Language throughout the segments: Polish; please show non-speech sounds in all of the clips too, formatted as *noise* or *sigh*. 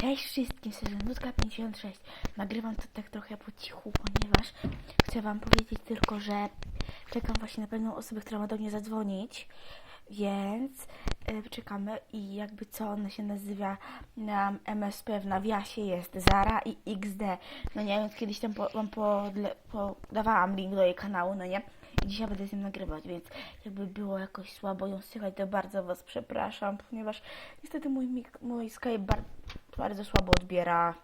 Cześć wszystkim, Serenutka 56. Nagrywam to tak trochę po cichu, ponieważ chcę wam powiedzieć tylko, że czekam właśnie na pewną osobę, która ma do mnie zadzwonić, więc y, czekamy i jakby co ona się nazywa na MSP w nawiasie jest Zara i XD. No nie, więc kiedyś tam po, wam podle, podawałam link do jej kanału, no nie? I dzisiaj będę z nim nagrywać, więc jakby było jakoś słabo ją słychać, to bardzo was przepraszam, ponieważ niestety mój, mój Skype bar- bardzo słabo odbiera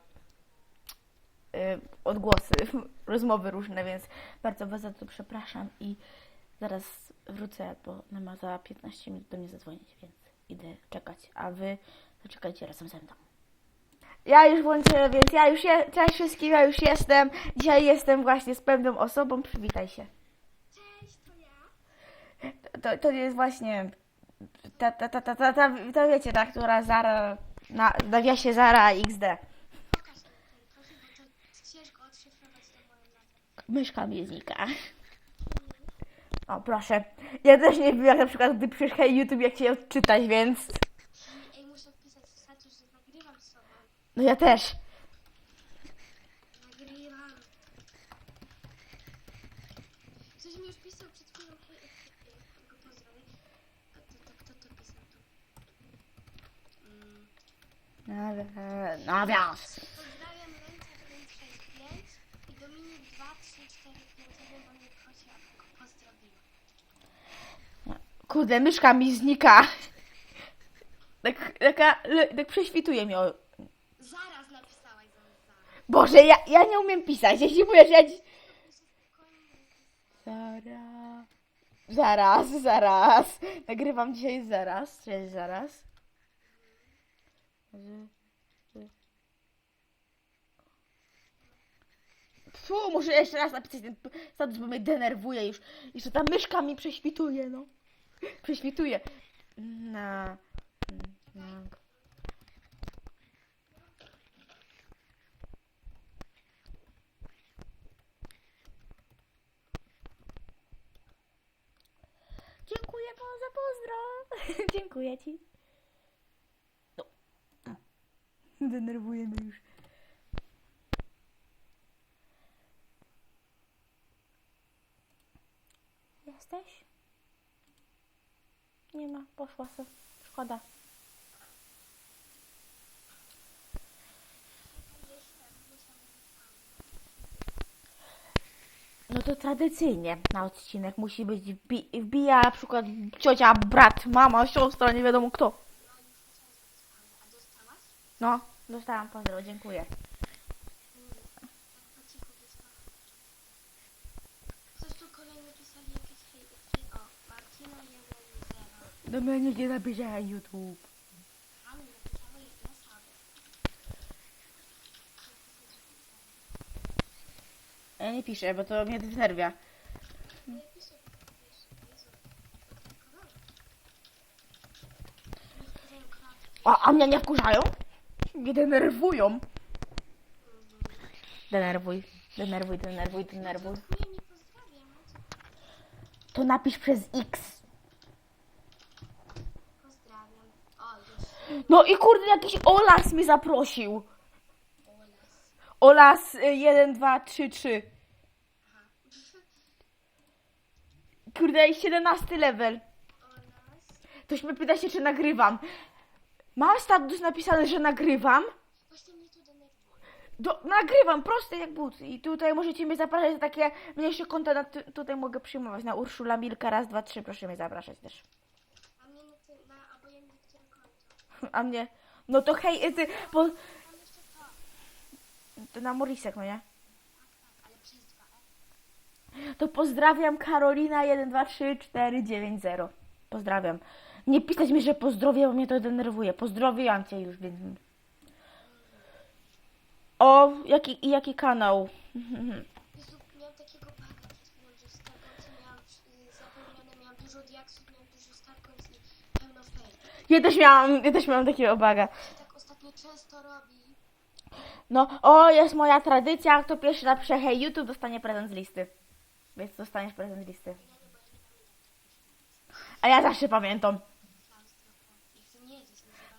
y, odgłosy, *laughs* rozmowy różne, więc bardzo was za to przepraszam i zaraz wrócę, bo ona ma za 15 minut do mnie zadzwonić, więc idę czekać, a wy zaczekajcie razem ze mną. Ja już włączyłem, więc ja już je, cześć wszystkim, ja już jestem. Dzisiaj jestem właśnie z pewną osobą, przywitaj się. Cześć, to ja. To, to jest właśnie ta, ta, ta, ta, ta, ta, to wiecie, ta, która Zara, na, nawiasie Zara XD. Pokaż mi ten profil, bo to ciężko odszyfrować to moją nazwę. Myszka mi znika. O, proszę. Ja też nie wiem, jak na przykład, gdy przyszedł YouTube, jak cię odczytać, więc... Ej, muszę wpisać w status, że nagrywam z sobą. No ja też. Nagrywam. Ktoś mi już pisał przed chwilą, hej, hej, hej, go pozdrowię. A to, to kto to pisał tu? Mm. Nawi- Nawias. Pozdrawiam Ręca 165 i Dominik 23451, bo mnie prosi, abym go pozdrowiła. Kurde, myszka mi znika. Tak, taka, le- tak prześwituje mi. O. Zaraz napisałaś. Boże, ja, ja nie umiem pisać. Jeśli mówisz, ja... dzi- Zara... Zaraz, zaraz. Nagrywam dzisiaj zaraz. Cześć, zaraz. Fu, muszę jeszcze raz napisać ten status, bo mnie denerwuje już. Jeszcze ta myszka mi prześwituje, no. Prześwituje. Na... na... Dziękuję za pozdro. *laughs* Dziękuję ci. No. *laughs* Denerwuje już. Jesteś? Nie ma, poszła se. Szkoda. No to tradycyjnie na odcinek musi być wbi- wbija na przykład ciocia, brat, mama, siostra, nie wiadomo kto. No, dostałam pozdro, dziękuję. Po cichu wysłałam. Coś tu kolejny pisali jakieś hejty. O, Martina 1.0. Do mnie nie napisała YouTube. Ja nie piszę, bo to mnie denerwia. A, a mnie nie wkurzają? Mnie denerwują. Denerwuj, denerwuj, denerwuj, denerwuj. Pozdrawiam. no co? To napisz przez X. No i kurde, jakiś Olas mi zaprosił. Olas y, 1, 2, 3, 3. Aha. Kurde, 17 level. Ktoś mnie pyta się, czy nagrywam. Mam status napisany, że nagrywam. Właśnie mnie denerwuje. Do, nagrywam, proste jak but. I tutaj możecie mnie zapraszać na takie mniejsze konta, na, tu- tutaj mogę przyjmować. Na Urszula Milka, raz, dwa, trzy, proszę mnie zapraszać też. A mnie no to hej, ty, jeszcze to. to na Morisek, no nie? Ale przez dwa. To pozdrawiam Karolina 1, 2, 3, 4, 9, 0. Pozdrawiam. Nie pisać mi, że pozdrowię, bo mnie to denerwuje. Pozdrowiłam cię już, więc... O, jaki, jaki kanał? Jezu, miałam takiego miałam y, dużo diaksów, miałam dużo starcoins i pełno fail. Ja też miałam, ja też miałam takiego baga. I tak ostatnio często robi. No, o, jest moja tradycja, kto pierwszy napisze hej YouTube, dostanie prezent z listy. Więc dostaniesz prezent z listy. A ja zawsze pamiętam.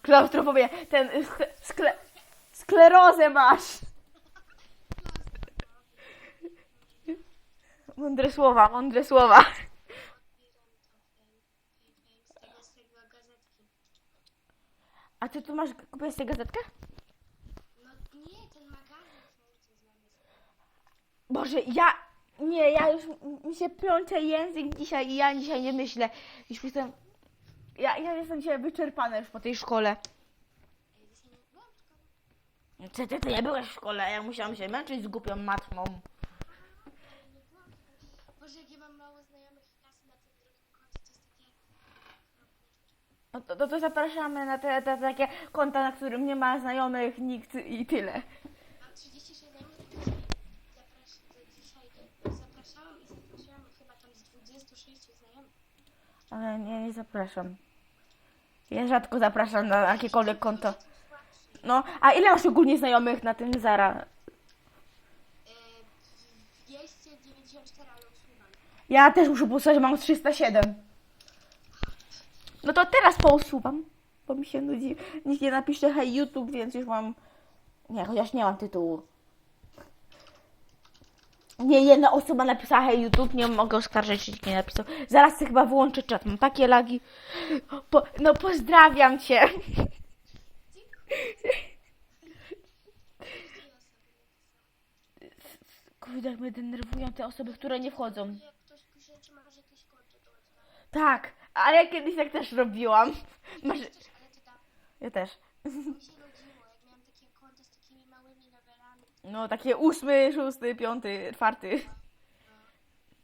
Klaustrofobia, ten skle, skle, Sklerozę masz. Mądre słowa, mądre słowa. A ty tu masz, kupiłeś tę gazetkę? No nie, ten magazyn. Boże, ja, nie, ja już, mi się plącze język dzisiaj i ja dzisiaj nie myślę. Już jestem, ja, ja jestem dzisiaj wyczerpana już po tej szkole. Szkole. Ty, ty, nie byłeś w szkole, ja musiałam się męczyć z głupią matmą. Boże, jak ja mam mało znajomych klasy na tym drugim końcu, to jest takie... No to, to, to zapraszamy na te, te takie konta, na którym nie ma znajomych, nikt i tyle. Mam 36 znajomych, to dzisiaj, zapraszałam i zaprosiłam chyba tam z 26 znajomych. Ale nie, nie zapraszam. Ja rzadko zapraszam na jakiekolwiek konto. No, a ile masz ogólnie znajomych na tym Zara? E, 294, ale usuwam. Ja też muszę posłuchać, mam 307. No to teraz pousuwam, bo mi się nudzi. Nikt nie napisze hej YouTube, więc już mam... Nie, chociaż nie mam tytułu. Nie, jedna osoba napisała hej YouTube, nie mogę oskarżyć, że nikt nie napisał. Zaraz chyba wyłączę czat, mam takie lagi. Po, no pozdrawiam Cię. Kurde, jak mnie denerwują te osoby, które nie wchodzą. Jak ktoś pisze, czy masz jakieś konto, to odda. Tak, ale ja kiedyś tak też robiłam. Masz... Ja też. mi się nudziło, jak miałam takie konto z takimi małymi nowelami. No, takie ósmy, szósty, piąty, czwarty.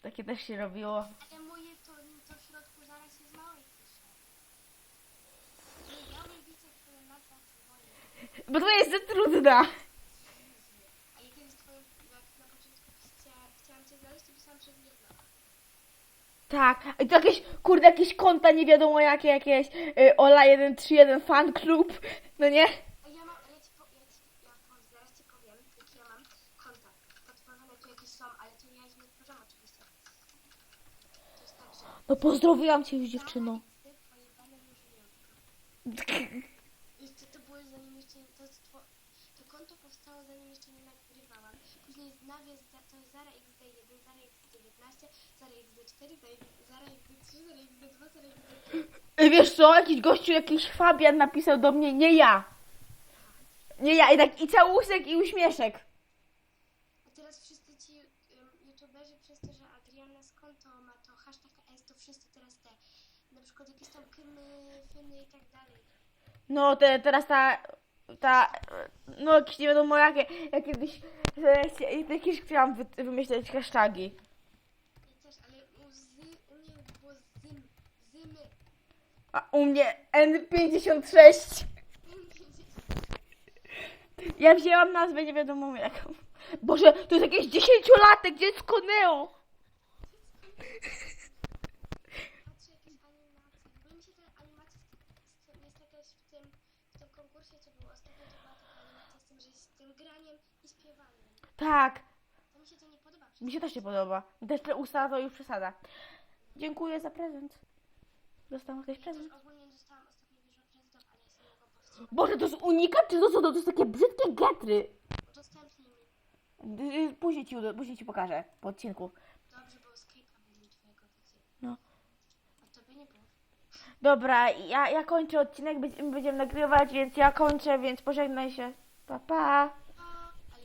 Takie też się robiło. Ale moje to, to w środku zaraz jest małe pisze. Ja widzę, które nazwa to moje. Bo to jest za trudna. A jak jest twoje, jak na początku chciałam, chciałam cię znaleźć, to pisałam przez jedno. Tak, i to jakieś, kurde, jakieś konta nie wiadomo jakie, jakieś y, Ola 131 fan klub, no nie? A ja mam, ja ci, po, ja ci, ja po, zaraz ci powiem, jakie ja mam konta. Podtworzone tu jakieś są, ale to ja ich nie tworzę oczywiście. To jest tak, że... No pozdrowiłam cię już dziewczyno. Jeszcze to było zanim jeszcze to, to konto powstało zanim jeszcze nie nagrywałam. Później nawias to jest Zara XD1, Zara XD19, Zara XD4, Zara XD3, Zara XD2, Zara XD3. Y, Wiesz co, jakiś gościu, jakiś Fabian napisał do mnie, nie ja. Nie ja, i tak i całusek i uśmieszek. A teraz wszyscy ci um, youtuberzy przez to, że Adriana z konto ma to hashtag S, to wszyscy teraz te, na przykład jakieś tam kymy, fyny i tak dalej. No, te, teraz ta, ta, no jakieś nie wiadomo jakie, ja kiedyś, e, chcia- jakieś chciałam wy, wymyśleć hasztagi. Ja też, ale u, zy, u mnie było zym, zymy. A u mnie N56. Ja wzięłam nazwę nie wiadomo jaką. Boże, to jest jakieś dziesięciolatek, dziecko Neo. Patrzę jakieś animacje. Bo mi się te animacje z, z tym, jest jakaś w tym, co było ostatnio, to była taka animacja z tym, że z tym graniem i śpiewaniem. Tak, To mi się to nie podoba. mi się też nie podoba. Też te usta to już przesada. Dziękuję za prezent. Dostałam jakiś prezent. Też ogólnie dostałam ostatnio dużo prezentów, ale mogłam powstrzymać. Boże, to jest unikat, czy to są to, to jest takie brzydkie getry? Udostępnij mi. Y, Później ci, później ci pokażę po odcinku. Dobrze, bo Skype'a będzie twojego widzę. No. A tobie nie było. Dobra, ja, ja kończę odcinek, będziemy nagrywać, więc ja kończę, więc pożegnaj się. Pa, pa.